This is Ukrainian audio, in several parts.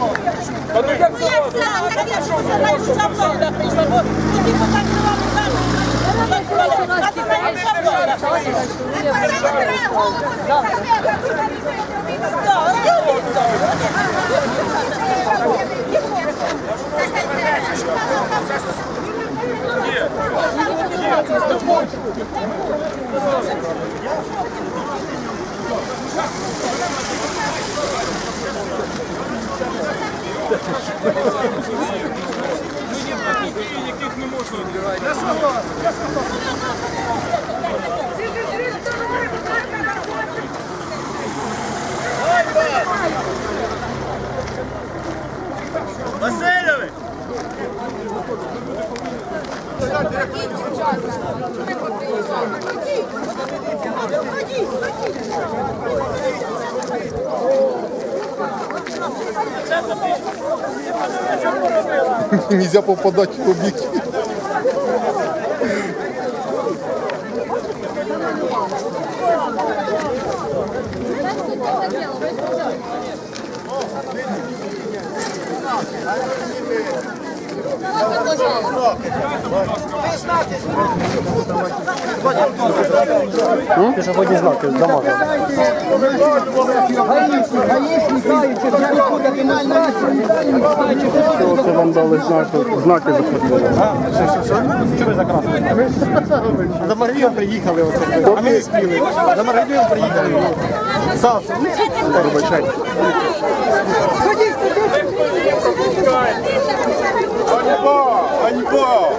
Я знала, так я ж знаєш, що влада прийшла. Бо тоді позакривали хату. А ти прийшла. Так, я віддала. Васильович! Нельзя попадать в кубики. Thank you. Пішохідні знаки замазали. Це вам дали знаки, знаки заходили. Що ви закрасили? За Маргію приїхали, а ми не спіли. За Маргію приїхали. Сався. Вибачайте. Ганьба! Ганьба!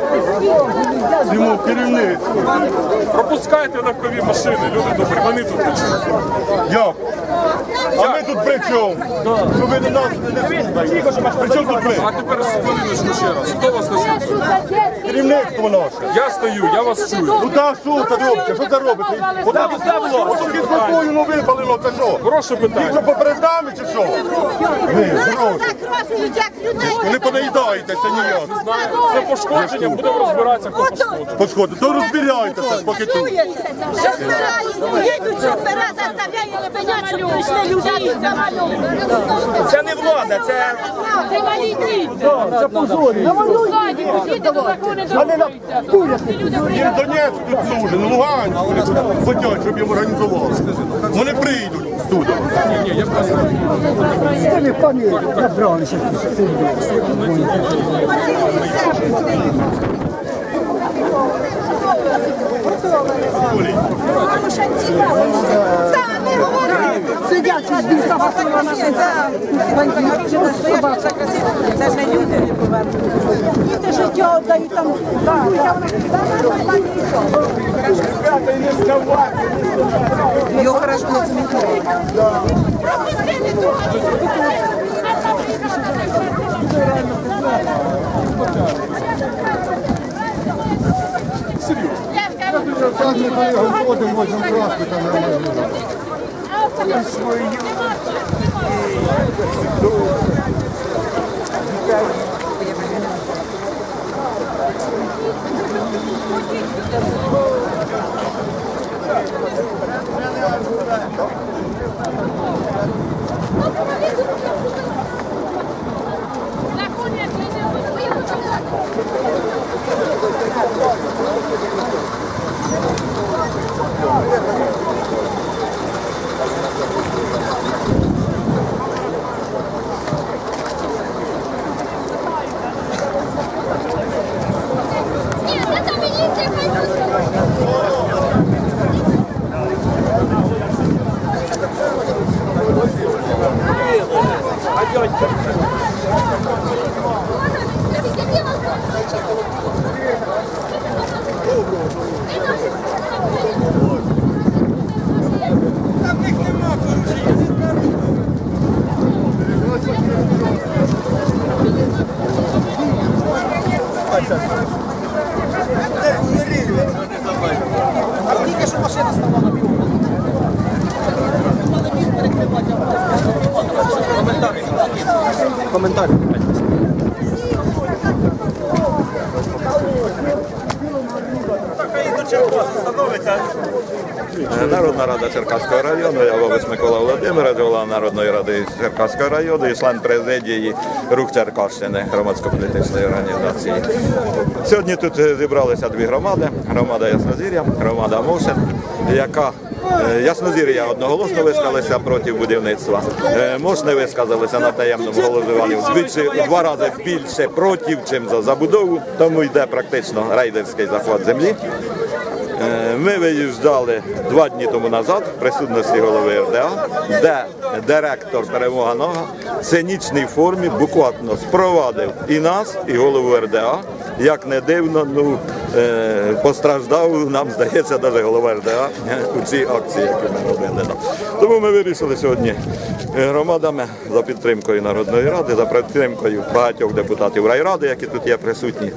Йому керівництво. Пропускайте легкові машини, люди добрі, вони тут причому. Як? А ми тут при чому? Що ви до нас не слухаєте? При чому тут ми? А тепер хвилиночку ще раз. Хто вас не слухає? Керівництво наше. Я стою, я вас чую. Ну так, що це робите? Що це робите? Це було. Ото під собою ну випалило, це що? Прошу питання. що поперед нами чи що? Ви, гроші. Ви не понаїдаєтеся ніяк. Знаю, це пошкодження, будемо розбиратися, хто пошкоджений. Подходить, то розбирайтеся, поки тут. Шофера їдуть, шофера заставляють щоб прийшли люди і замальовують. Це не влада, це Це валіди. Це позорі. Їм Донецьк тут нужен, Луганськ, хотять, щоб їм організували. Вони прийдуть туди. Вони пані набралися. Сидять тут біса Васила на Це ж не люди. Не повернуть. Діти життя віддають там. Його хорошо не змінили. Так не ходимо, можемо красти там нормально. Нет, Коментарі. Е, Народна рада Черкаського району, я Вович Микола Володимирович, голова Народної ради Черкаського району і член президії Рух Черкащини громадсько-політичної організації. Сьогодні тут е, зібралися дві громади: громада Яснозір'я, громада Мошин, яка е, Яснозір'я одноголосно висказалися проти будівництва. Е, Мошни висказалися на таємному голосуванні вдвічі в два рази більше проти, чим за забудову, тому йде практично рейдерський захват землі. Е, Ми виїжджали два дні тому назад в присутності голови РДА, де директор Перемога Нога в цинічній формі буквально спровадив і нас, і голову РДА. Як не дивно, ну е, постраждав, нам здається, навіть голова РДА у цій акції, яку ми робили. Тому ми вирішили сьогодні е, громадами за підтримкою Народної ради, за підтримкою багатьох депутатів райради, які тут є присутні,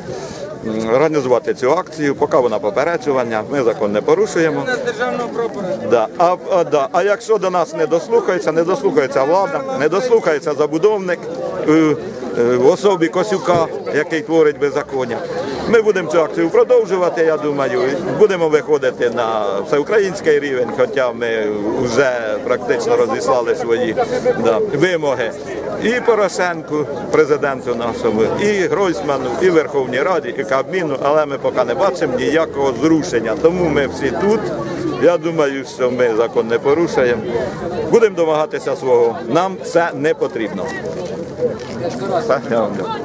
організувати цю акцію, поки вона попереджування, ми закон не порушуємо. Да. А, а, да. а якщо до нас не дослухається, не дослухається влада, не дослухається забудовник е, е, в особі Косюка, який творить беззаконня. Ми будемо цю акцію продовжувати, я думаю. Будемо виходити на всеукраїнський рівень, хоча ми вже практично розіслали свої да, вимоги і Порошенку, президенту нашому, і Гройсману, і Верховній Раді, і Кабміну, але ми поки не бачимо ніякого зрушення. Тому ми всі тут. Я думаю, що ми закон не порушуємо. Будемо домагатися свого. Нам це не потрібно. Все, я вам дякую.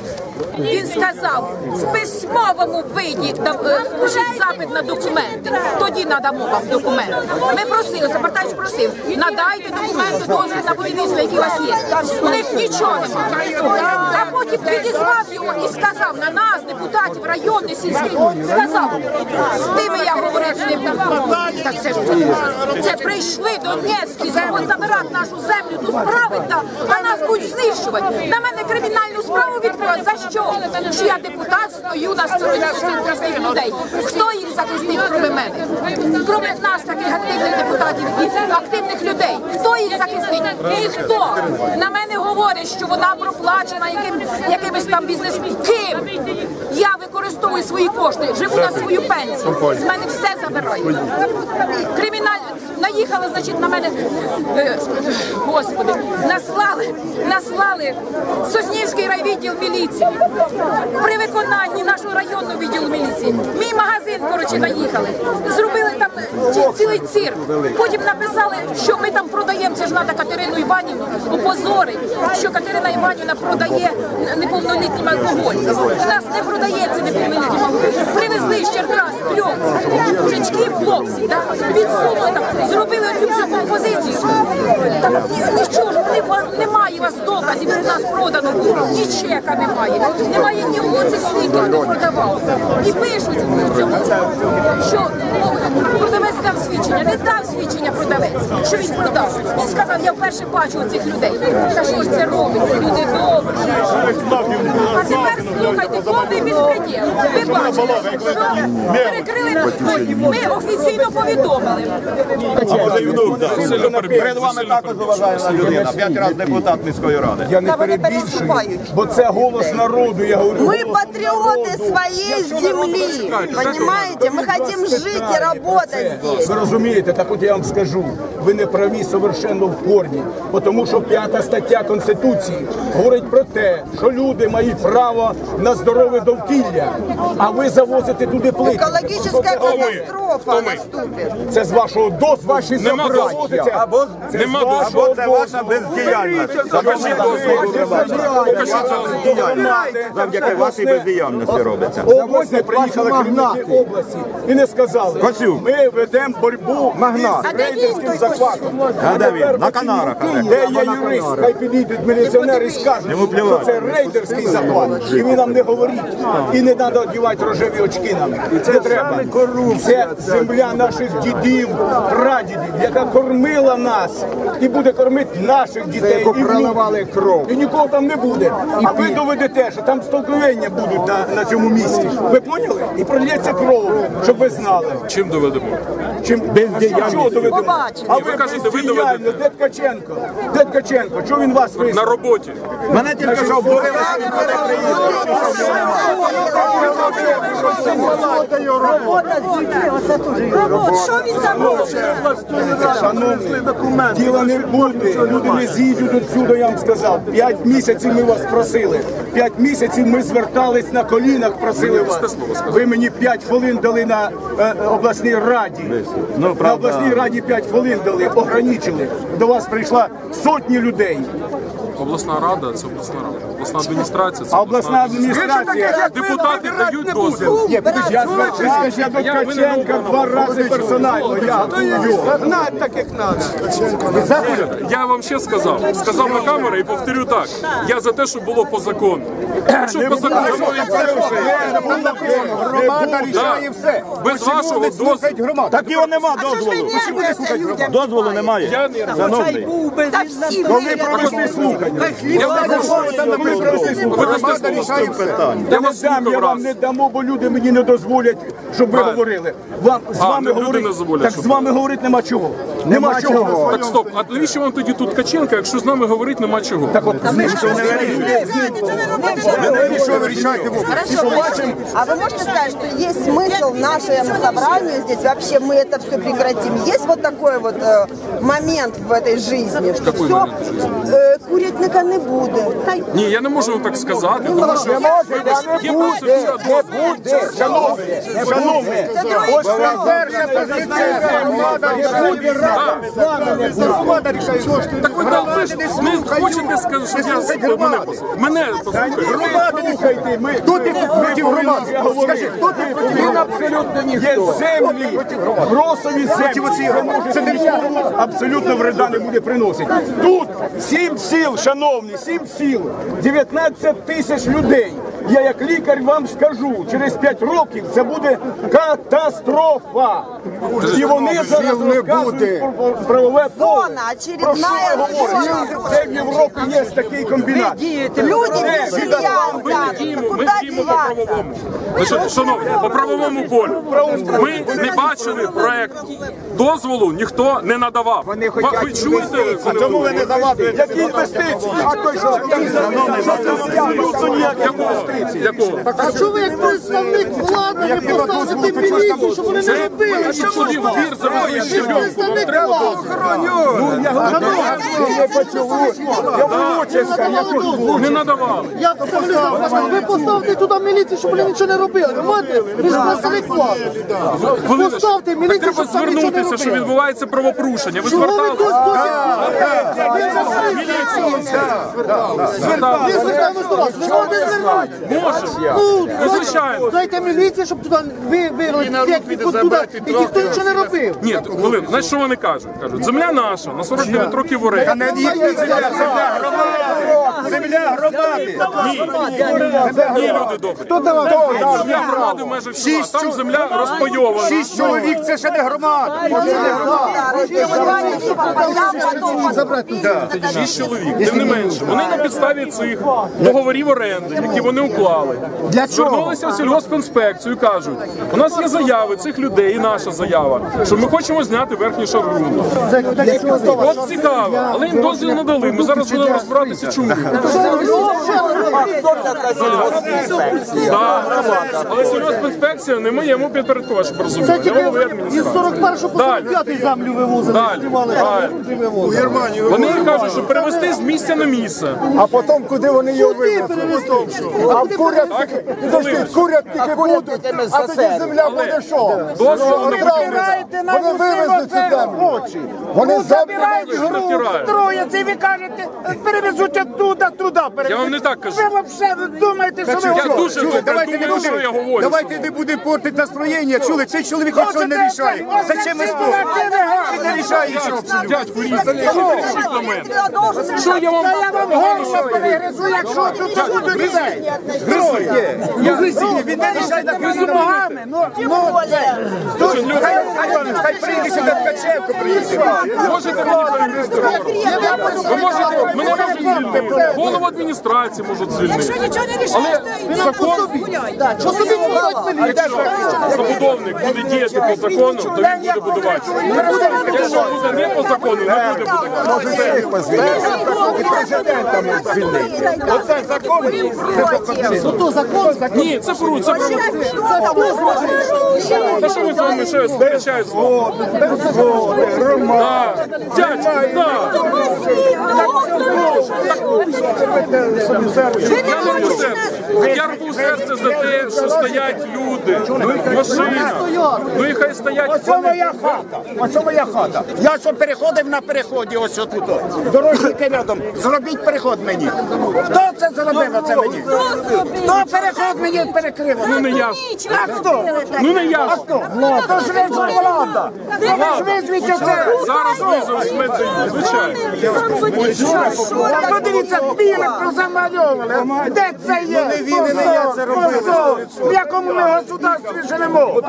Він сказав в письмовому виді е, пишіть запит на документи. Тоді надамо вам документи. Ми просили, Сапартач просив, надайте документи дозвіл на будівництво, які у вас є. У них нічого немає. А потім підіслав його і сказав на нас, депутатів районних сільських, сказав, з тими я говорити не буду. Так це ж це прийшли Донецькі, от забирати нашу землю, тут справи, та, а нас будуть знищувати. На мене кримінальну справу відкривають. За що? Що я депутат стою на стороні цих простих людей. Хто їх захистить, кроме мене? Кроме нас, таких активних депутатів і активних людей. Хто їх захистить? Ніхто. На мене говорить, що вона проплачена яким, якимось там бізнесом. Ким? Я використовую свої кошти, живу на свою пенсію. З мене все забирають. Три Кримінально наїхали, значить, на мене, е, господи, наслали, наслали Соснівський райвідділ міліції. При виконанні нашого районного відділу міліції. Мій магазин, коротше, наїхали. Зробили там цілий цирк. Потім написали, що ми там продаємо. Це ж треба Катерину Іванівну опозорить, що Катерина Іванівна продає неповнолітнім алкоголь. У нас не продається неповнолітнім алкоголь. Привезли з Черкас пльон. Мужички в хлопці, да? Там, зробили цю всю композицію. Там нічого ж немає у вас доказів, що нас продано було. Ні чека немає. Немає ні оцих свідків, хто продавав. І пишуть в цьому, що ну, продавець дав свідчення. Не дав свідчення продавець, що він продав. Він сказав, я вперше бачу цих людей. Та що ж це робиться? Люди добрі. А тепер слухайте, повний безпреділ. Ви бачите, що перекрили. Ми офіційно повідомили. Перед вами також уважаємна людина, п'ять разів депутат міської ради. Я не перебільшую, бо це голос народу. Я говорю, патриоты народу. своей земли, понимаете? Мы хотим жить и работать здесь. Ви розумієте, так от я вам скажу, ви не праві совершенно в корні, бо тому що п'ята стаття Конституції говорить про те, що люди мають право на здорове довкілля, а ви завозите туди плити. Экологическая Хто ви? катастрофа наступит. Це з вашого досвіду. Ваші Нема собраття. досвіду. Або Це Нема з вашого Або це ваша бездіяльність. Покажіть дозвіл. Покажіть дозвіл. Завдяки вашій бездіяльності робиться. Область не приїхали керівники області і не сказали, Косюк. ми ведемо боротьбу Магнат. із рейдерським захватом. А де він? На Канарах. Де є юрист? Хай підійдуть міліціонери і скажуть, Йому що плювати. це рейдерський захват. І ви нам не говоріть. І не треба одягати рожеві очки нам. Це треба. Це земля наших дідів, прадідів, яка кормила нас і буде кормити наших дітей. І проливали кров. І нікого там не буде. А ви доведете, що там столкновення будуть на, на цьому місці. Ви поняли? І прольється кров, щоб ви знали. Чим доведемо? Чим Чого доведемо? А ви кажете, ви бездіяльно. доведете. Де Ткаченко? Де Ткаченко? Чого він вас На роботі. Мене тільки що обурили, що він мене. Що він? Шановні, діла не буде. Люди не з'їдуть отсюди, я вам сказав. П'ять місяців ми вас просили. П'ять місяців ми звертались на колінах, просили вас. Ви мені 5 хвилин дали на е, обласній раді. На обласній раді 5 хвилин дали, ограничили. До вас прийшла сотні людей. Обласна рада це обласна рада. Обласна адміністрація це А обласна адміністрація Депутати дають дозвіл. Я звернувся до Ткаченка два рази персонально. Я гнать таких надо. Я вам ще сказав. Сказав на камеру і повторю так. Я за те, щоб було по закону. Якщо по закону Громада рішає все. без вашого дозволу. Так його нема дозволу. Дозволу немає. Я не Шановний. Та всі Коли провести слухання? я вас Коли провести слухання? Громада рішає Я Я не вас дам, я слухав вам раз. не дамо, бо люди мені не дозволять, щоб ви Правильно. говорили. Вам з А, вами люди говорити не дозволять, так щоб з вами говорити нема чого. Нема чого. Так стоп, а навіщо вам тоді тут Ткаченка, якщо з нами говорити нема чого? Так от Що ви рішаєте в області? А вы можете сказать, что есть смысл нашему собранию здесь, вообще мы это все прекратим? Есть вот такой вот э, момент в этой жизни, что Какой все, момент э, курятника не буде. Та й- Ні, я не можу так сказати, тому що є процедура буде. Шановні, шановні, ось це перша позиція. Громада рішає. Громада рішає, що ж ти? Так ви ви ж не хочете сказати, щоб я с- мене послухав. Мене послухайте. Громади. Не хайте. Ми тут і проти громади. Говорю, тут і проти Він абсолютно ніхто. Є землі, гросові землі. Це держава абсолютно вреда не буде приносити. Тут сім сіл, шановні, сім сіл, 19 тисяч людей. Я як лікар вам скажу, через 5 років це буде катастрофа. І вони зараз не розказують про правове поле. Зона, Про що ви говорите? зона. Де в Європі є такий комбінат? Люди без жилья Ми останутся. діємо, Куда по деваться? шановні, по правовому полю. Ми не бачили проекту. Дозволу ніхто не надавав. Ви ви чуєте? коли Чому ви не завадуєте? Які інвестиції? А той що? Якого? Інвестиції. Якого? А що ви як представник влади не поставите міліцію, щоб вони не робили? Сюди в двір завели щебенку. Представник влади. Я почув. Я вилучився. Я тут Не надавали. Я ви поставте туди міліцію, щоб вони нічого не робили. Ви маєте? Ви ж представник влади. Поставте міліцію, треба щоб там нічого не звернутися, що відбувається правопорушення. Ви ви тут зверталися? Зверталися. Ви звертаємось до вас. Може. Ну, Ну, звичайно. Дайте міліцію, щоб туди ви вивели техніку туди, і ніхто нічого не робив. Ні, хвилин, знаєш, що вони кажуть? Кажуть, земля наша на 49 років в оренді. Земля громади. Ні, ні, люди добрі. Хто давав? Земля громади в межах села, там земля розпайована. Шість чоловік це ще не громада. Шість чоловік, тим не менше. Вони на підставі цих договорів оренди, які вони уклали, звернулися в сільгоспінспекцію і кажуть, у нас є заяви цих людей і наша заява, що ми хочемо зняти верхній шар ґрунту. От цікаво, але їм дозвіл не дали. Ми зараз будемо розбиратися, чому. Але сільгоспінспекція не моєму підпорядкувати, щоб Це тільки із адміністрації. 41 по Далі. 45 землю вивозили, Далі. знімали, Далі. грунти вивозили. Вони кажуть, що перевести з місця на місце. А потім куди вони його Куди перевезли? А курятники, підожди, курятники будуть, а тоді земля буде що? Дозволу не потрібно. Вони вивезли цю землю. Вони забирають Ви ж строяться, і ви кажете, перевезуть оттуда, туди Я вам не так кажу. Ви взагалі ви думаєте, що ви Я дуже добре Давайте не думаю, що я говорю. Давайте не будемо портити настроєння. Чули, цей чоловік нічого не рішає. Зачем ви спорите? Він не рішає нічого абсолютно. Дядьку, рішіть на мене. Що я вам Я вам горло перегризу, якщо тут буде людей. Гризує. Ну гризує, він не рішає на гризу ногами. Ну, ну, це. Тут, хай, хай, хай прийде сюди Ткаченко приїде. Можете мені перегризти? Ви можете, мене можуть звільнити. Голову адміністрації можуть звільнити. Якщо нічого не рішаєш, то закон, Що собі якщо забудовник буде діяти по закону, то він буде будуватися. Якщо буде не по закону, не буде будувати. І президента можуть звільнити. Оце закон. то закон, Ні, це пру, це пру. Та що ви з вами ще? Сперечаєтесь? Да. Дядько, Я рву серце. Я рву серце за те, що стоять люди, машина. Ну і хай стоять. Оце моя хата. Оце моя хата. Я що переходив на переході, ось отут. Дорожники рядом. Зробіть переход мені. Хто це зробив оце мені? Хто переход мені перекрив? Ну не я. А хто? Ну не я. А хто? То ж ви ж влада. Ви ж визвіть оце. Зараз визов дають, звичайно. Подивіться, білим прозамальовували. Де це є? Не він, не я це робили. В якому ми государстві живемо?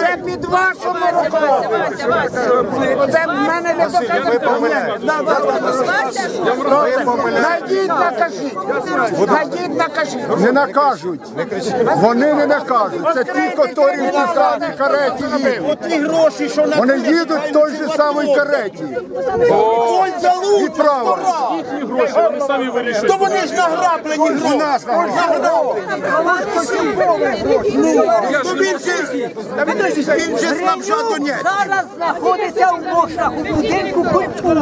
Це під вашими руками. Це в мене не доказано. Найдіть, накажіть. Найдіть, накажіть. Не накажуть. Вони не накажуть. Це ті, які в тій самій кареті їдуть. Ті гроші, що на Вони їдуть в той же самій кареті. І право. Вони. То вони ж награблені гроші. Ж не Він же слабша Донець. зараз знаходиться в Мошах, у будинку культури.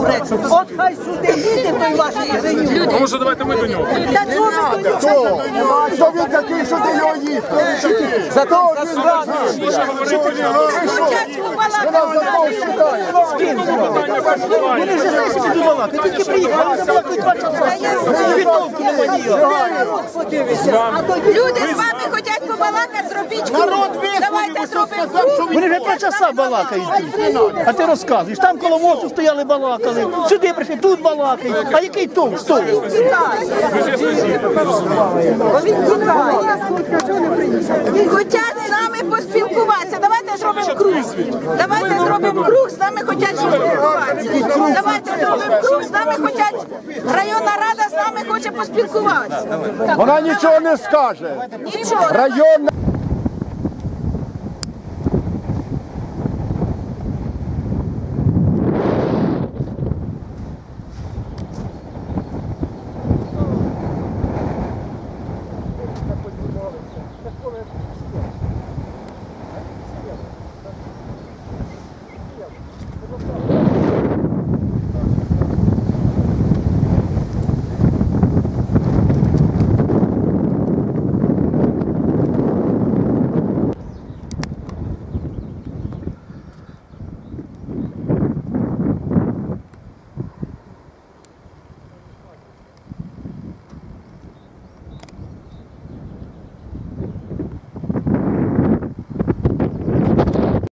От хай сюди їде той ваш може давайте ми до нього? Та чого до Хто? Хто він такий, що до нього їхати? Зато він вона за кого перебуває. Вони вже знаєш, що тут Ти тільки приїхали, вони балакають два часа. Вітовки не Люди з вами хочуть побалакати, зробіть Народ Давайте зробимо. Вони вже про часа балакають. А ти розказуєш, там коло мосту стояли, балакали. Сюди прийшли, тут балакають. А який толк сусід. Хочуть поспілкуватися. Давайте зробимо круг. Давайте зробимо круг, з нами хочуть поспілкуватися. Давайте зробимо круг, з нами хочуть. Районна рада з нами хоче поспілкуватися. Вона нічого не скаже. Нічого. Районна